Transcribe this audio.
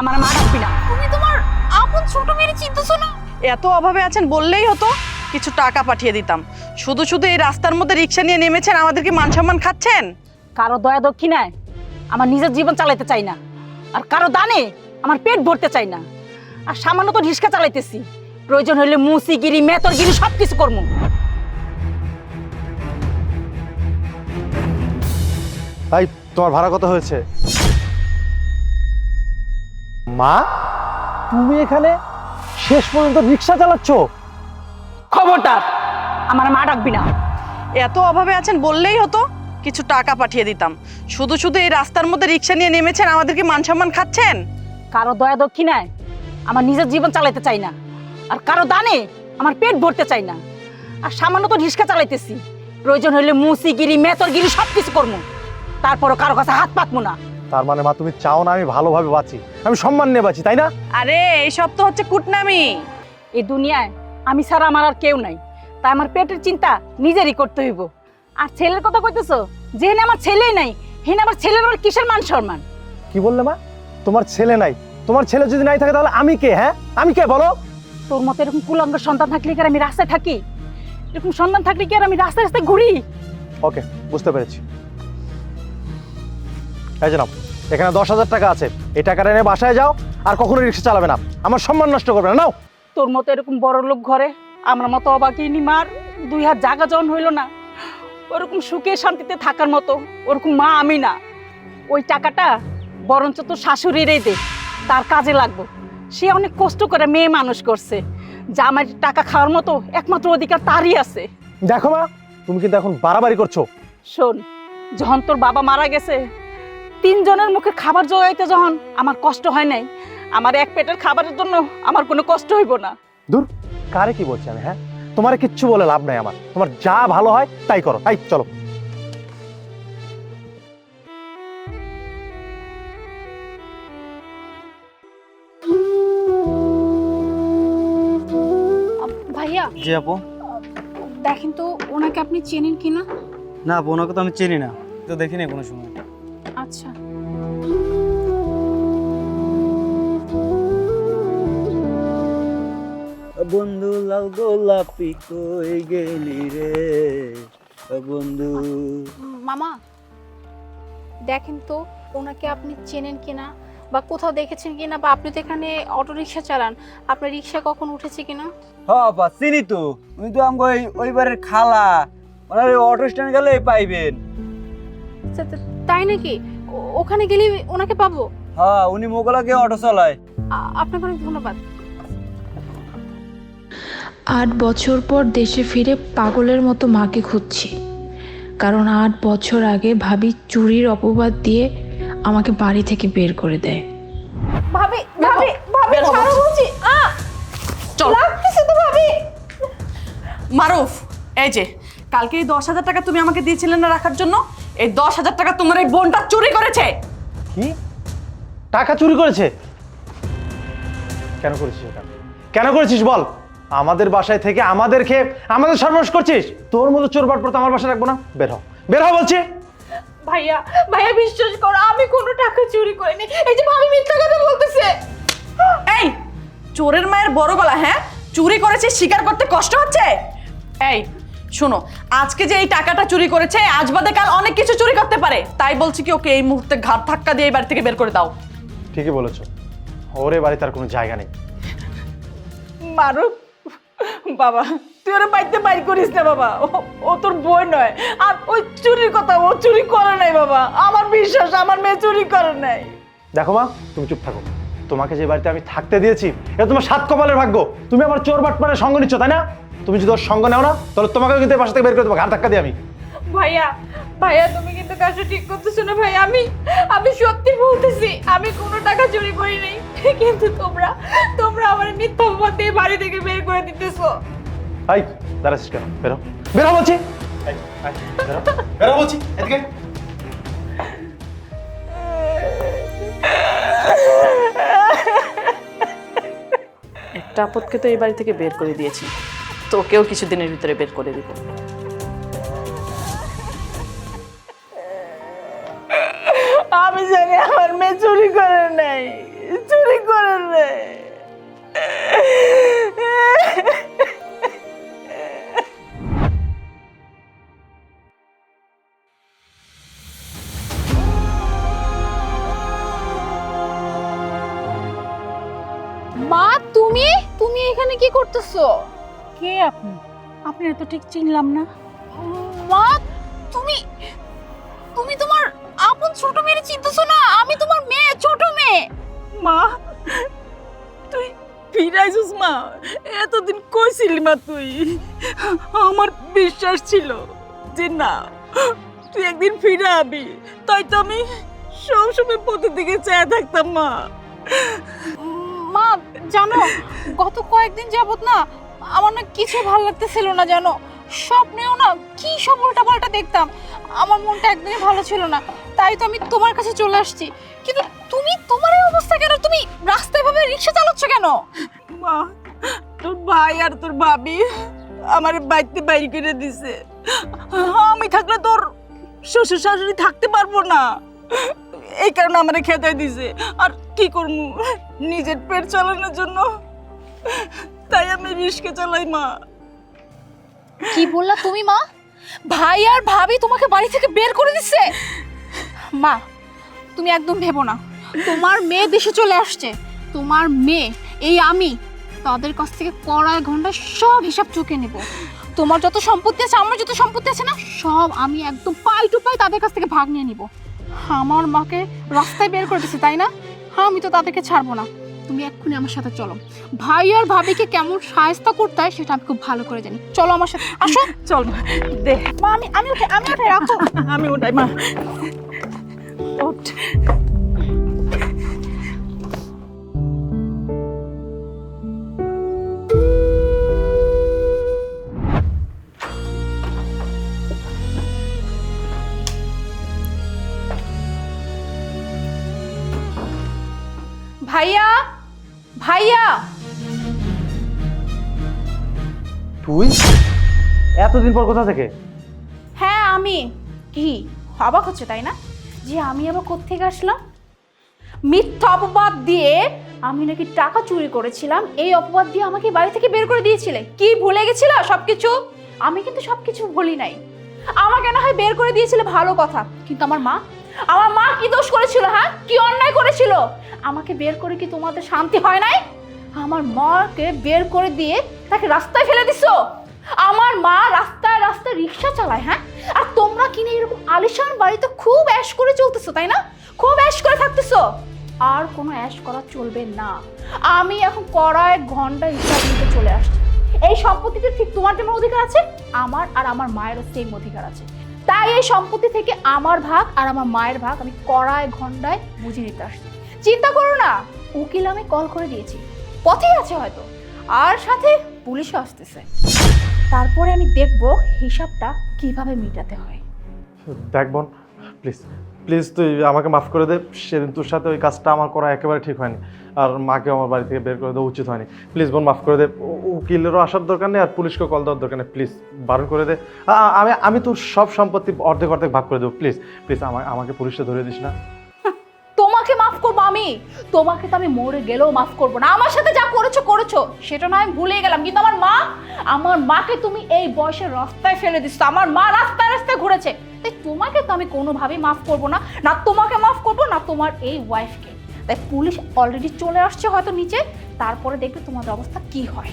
আমার মা ডাকবি না। তুমি তোমার আপন ছোট মেয়ে চিনতেছো না এত অভাবে আছেন বললেই হতো কিছু টাকা পাঠিয়ে দিতাম। শুধু শুধু এই রাস্তার মধ্যে রিক্সা নিয়ে নেমেছেন আমাদেরকে মান সম্মান খাচ্ছেন? কারও দয়া দক্ষিণায় আমার নিজের জীবন চালাইতে চাই না আর কারও দানে আমার পেট ভরতে চাই না। আর সামান্য তো রিক্সা চালাইতেছি প্রয়োজন হলে মুসিগিরি মেতরগিরি সব কিছু করব তাই তোমার ভাড়া কত হয়েছে? মা তুমি এখানে শেষ পর্যন্ত রিক্সা চালাচ্ছ? খবরদার আমার মা ডাকবি না। এত অভাবে আছেন বললেই হতো কিছু টাকা পাঠিয়ে দিতাম। শুধু শুধু এই রাস্তার মধ্যে রিক্সা নিয়ে নেমেছেন আমাদেরকে মান সম্মান খাচ্ছেন? কারও দয়া দক্ষিণায় আমার নিজের জীবন চালাইতে চাই না আর কারও দানে আমার পেট ভরতে চাই না। আর সামান্য তো রিক্সা চালাইতেছি প্রয়োজন হলে মুসিগিরি মেতরগিরি সব কিছু করব। তারপরও কারও কাছে হাত পাতবো না। তার মানে মা তুমি চাও না আমি ভালোভাবে বাঁচি। আমি সম্মান নিয়ে বাঁচি তাই না? আরে এইসব তো হচ্ছে কুটনামি। এই দুনিয়ায় আমি ছাড়া আমার আর কেউ নাই। তাই আমার পেটের চিন্তা নিজেরই করতে হইব। আর ছেলের কথা কইতেছো? যেখানে আমার ছেলেই নাই হেনে আমার ছেলের আমার কিসের মান সম্মান? কি বললে মা? তোমার ছেলে নাই। তোমার ছেলে যদি নাই থাকে তাহলে আমি কে হ্যাঁ? আমি কে বলো? তোর মতো এরকম কুলঙ্গ সন্তান থাকলে কি আর আমি রাস্তায় থাকি? এরকম সন্তান থাকলে কি আর আমি রাস্তায় রাস্তায় ঘুরি? ওকে বুঝতে পেরেছি। এই নাও এখানে দশ হাজার টাকা আছে। এই টাকাটা এনে বাসায় যাও আর কখনো রিক্সা চালাবে না। আমার সম্মান নষ্ট করবে না নাও। তোর মতো এরকম বড় লোক ঘরে আমার মতো অবাকিনী মার দুই হাত জাগা জন হইল না ওরকম সুখে শান্তিতে থাকার মতো ওরকম মা আমি না। ওই টাকাটা বরঞ্চ তোর শাশুড়িরই দে তার কাজে লাগবো। সে অনেক কষ্ট করে মেয়ে মানুষ করছে। যা আমার টাকা খাওয়ার মতো একমাত্র অধিকার তারই আছে। দেখো মা তুমি কিন্তু এখন বাড়াবাড়ি করছ। শোন যখন তোর বাবা মারা গেছে তিনজনের মুখে খাবার জোগাইতে যখন আমার কষ্ট হয় নাই আমার এক পেটের খাবারের জন্য আমার কোনো কষ্ট হইব না। দূর কারে কি বলছি আমি হ্যাঁ? তোমার কিচ্ছু বলে লাভ নাই আমার। তোমার যা ভালো হয় তাই করো। তাই চলো। ভাইয়া জি আপু। দেখেন তো ওনাকে আপনি চেনেন কিনা? না আপু ওনাকে তো আমি চিনি না। তো দেখিনি কোনো সময়। আচ্ছা। বন্ধু লাল গোলাপি কই গেলি রে? বন্ধু। মামা দেখেন তো ওনাকে আপনি চেনেন কিনা বা কোথাও দেখেছেন কিনা বা আপনি তো এখানে অটো রিক্সা চালান আপনার রিক্সা কখন উঠেছে কিনা? হ্যাঁ আপা চিনি তো। উনি তো আমাকে ওই ওইবারের খালা। ওনার অটো স্ট্যান্ড গেলে পাইবেন। তাই নাকি? ওখানে গেলে ওনাকে পাবো? হ্যাঁ উনি মোগলাকে অটো চালায়। আপনাকে অনেক ধন্যবাদ। আট বছর পর দেশে ফিরে পাগলের মতো মাকে খুঁজছি। কারণ আট বছর আগে ভাবি চুরির অপবাদ দিয়ে আমাকে বাড়ি থেকে বের করে দেয়। ভাবি ভাবি ভাবি ছাড়ো বলছি। আ চল। লাগতেছে তো ভাবি। মারুফ এই যে কালকে এই দশ হাজার টাকা তুমি আমাকে দিয়েছিলে না রাখার জন্য? এই দশ হাজার টাকা তোমার এই বোনটা চুরি করেছে। কি? টাকা চুরি করেছে? কেন করেছিস এটা? কেন করেছিস বল? আমাদের বাসায় থেকে আমাদের খেয়ে আমাদের সর্বনাশ করছিস? তোর মতো চোর বাটপর তো আমার বাসায় রাখব না। বের হ। বের হ বলছি। ভাইয়া ভাইয়া বিশ্বাস করো আমি কোনো টাকা চুরি করিনি। এই যে ভাবি মিথ্যা কথা বলতেছে। এই চোরের মায়ের বড় গলা হ্যাঁ? চুরি করেছে স্বীকার করতে কষ্ট হচ্ছে? এই শোনো আজকে যে এই টাকাটা চুরি করেছে আজ বাদে কাল অনেক কিছু চুরি করতে পারে। তাই বলছি কি ওকে এই মুহূর্তে ঘাট ধাক্কা দিয়ে এই বাড়ি থেকে বের করে দাও। ঠিকই বলেছ। ওরে বাড়ি তার কোনো জায়গা নেই। মারু বাবা তুই ওরা বাড়িতে বাড়ি করিস না বাবা। ও- ও তোর বই নয়। আর ওই চুরির কথা ও চুরি করে নাই বাবা। আমার বিশ্বাস আমার মেয়ে চুরি করে নাই। দেখো মা তুমি চুপ থাকো। তোমাকে যে বাড়িতে আমি থাকতে দিয়েছি এটা তোমার সাত কপালের ভাগ্য। তুমি আমার চোর বাটপানের সঙ্গ নিচ্ছ তাই না? তুমি যদি ওর সঙ্গ নেও না তাহলে তোমাকে কিন্তু এই বাসা থেকে বের করে দেবো ঘাট ধাক্কা দিয়ে আমি। ভাইয়া ভাইয়া তুমি কিন্তু কাজটা ঠিক করতেছো না ভাই আমি আমি সত্যি বলতেছি আমি কোনো টাকা চুরি করি নাই। কিন্তু তোমরা তোমরা আমার মিথ্যা অপবাদ দিয়ে বাড়ি থেকে বের করে দিতেছো। হাই দাঁড়াচ্ছিস কেন? বেরো বেরো বলছি। বেরো বলছি এদিকে। একটা আপদকে তো এই বাড়ি থেকে বের করে দিয়েছি। তোকেও কিছুদিনের ভিতরে বের করে দিব। আমি জানি আমার মেয়ে চুরি করে নাই চুরি করে নাই মা তুমি? তুমি এখানে কি করতেছো? কে আপনি? আপনি তো ঠিক চিনলাম না। মা তুমি তুমি তোমার আপন ছোট মেয়ে চিনতেছো না? আমি তোমার মেয়ে ছোট মেয়ে। মা তুই ফিরাইছিস মা। এতদিন কইছিলি মা তুই। আমার বিশ্বাস ছিল যে না তুই একদিন ফিরে আবি তাই তো আমি সবসময় পথের দিকে চেয়ে থাকতাম মা। মা জানো গত কয়েকদিন যাবত না আমার না কিছু ভালো লাগতেছিল না জানো। স্বপ্নেও না কি সব উল্টাপাল্টা দেখতাম। আমার মনটা একদমই ভালো ছিল না। তাই তো আমি তোমার কাছে চলে আসছি। কিন্তু তুমি তোমার এই অবস্থা কেন? তুমি রাস্তায় ভাবে রিক্সা চালাচ্ছ কেন? মা, তোর ভাই আর তোর ভাবি আমার বাড়িতে বাইরে করে দিছে। আমি থাকলে তোর শ্বশুর শাশুড়ি থাকতে পারব না। এই কারণে আমার খেতে দিছে। আর কি করব? নিজের পেট চালানোর জন্য। তাই আমি রিস্কে চালাই, মা। কি বললা তুমি, মা? ভাই আর ভাবি তোমাকে বাড়ি থেকে বের করে দিচ্ছে। মা, তুমি একদম ভেবো না। তোমার মেয়ে দেশে চলে আসছে। তোমার মেয়ে, এই আমি, তাদের কাছ থেকে কড়ায় ঘণ্টা সব হিসাব চুকে নেব। তোমার যত সম্পত্তি আছে, আমার যত সম্পত্তি আছে না, সব আমি একদম পাই টু পাই তাদের কাছ থেকে ভাগ নিয়ে নিব। আমার মাকে রাস্তায় বের করে দিচ্ছে তাই না? হ্যাঁ আমি তো তাদেরকে ছাড়বো না। তুমি এক্ষুনি আমার সাথে চলো। ভাই আর ভাবিকে কেমন সায়স্তা করতে হয় সেটা আমি খুব ভালো করে জানি। চলো আমার সাথে আসো। চল মা দে। মা আমি আমি উঠে আমি উঠে রাখো। আমি মা। ওঠ। ভাইয়া? ভাইয়া! তুই? এতদিন পর কোথা থেকে? হ্যাঁ আমি। কি? অবাক হচ্ছে তাই না? যে আমি আবার কোত্থেকে আসলাম? মিথ্যা অপবাদ দিয়ে আমি নাকি টাকা চুরি করেছিলাম এই অপবাদ দিয়ে আমাকে বাড়ি থেকে বের করে দিয়েছিলে। কি ভুলে গেছিল সবকিছু? আমি কিন্তু সবকিছু ভুলি নাই। আমাকে না হয় বের করে দিয়েছিলে ভালো কথা কিন্তু আমার মা? আমার মা কি দোষ করেছিল হ্যাঁ? কি অন্যায় করেছিল? আমাকে বের করে কি তোমাদের শান্তি হয় নাই? আমার মাকে বের করে দিয়ে তাকে রাস্তায় ফেলে দিছো? আমার মা রাস্তায় রাস্তায় রিক্সা চালায় হ্যাঁ? আর তোমরা কিনে এরকম আলিশান বাড়িতে খুব অ্যাশ করে চলতেছো, তাই না? খুব অ্যাশ করে থাকতেছো? আর কোনো অ্যাশ করা চলবে না। আমি এখন কড়ায় ঘণ্টা হিসাব নিতে চলে আসছি। এই সম্পত্তিতে ঠিক তোমার যেমন অধিকার আছে, আমার আর আমার মায়েরও সেম অধিকার আছে। তাই এই সম্পত্তি থেকে আমার ভাগ আর আমার মায়ের ভাগ আমি কড়ায় ঘন্টায় বুঝে নিতে আসছি। চিন্তা করো না। উকিল আমি কল করে দিয়েছি। পথেই আছে হয়তো। আর সাথে পুলিশও আসতেছে। তারপরে আমি দেখব হিসাবটা কীভাবে মেটাতে হয়। দেখ বোন প্লিজ প্লিজ তুই আমাকে মাফ করে দে। সেদিন তোর সাথে ওই কাজটা আমার করা একেবারে ঠিক হয়নি। আর মাকে আমার বাড়ি থেকে বের করে দেওয়া উচিত হয়নি। প্লিজ বোন, মাফ করে দে। উকিলেরও আসার দরকার নেই আর পুলিশকে কল দেওয়ার দরকার নেই। প্লিজ বারণ করে দে। আমি আমি তোর সব সম্পত্তি অর্ধেক অর্ধেক ভাগ করে দেবো। প্লিজ প্লিজ আমাকে পুলিশে ধরে দিস না। আমি। তোমাকে তো আমি মরে গেলেও মাফ করব না। আমার সাথে যা করেছ করেছ। সেটা না আমি ভুলে গেলাম। কিন্তু আমার মা, আমার মাকে তুমি এই বয়সে রাস্তায় ফেলে দিচ্ছ আমার মা রাস্তায় রাস্তায় ঘুরেছে। তাই তোমাকে তো আমি কোনোভাবেই মাফ করব না। না তোমাকে মাফ করব, না তোমার এই ওয়াইফকে তাই পুলিশ অলরেডি চলে আসছে হয়তো নিচে। তারপরে দেখবে তোমাদের অবস্থা কি হয়।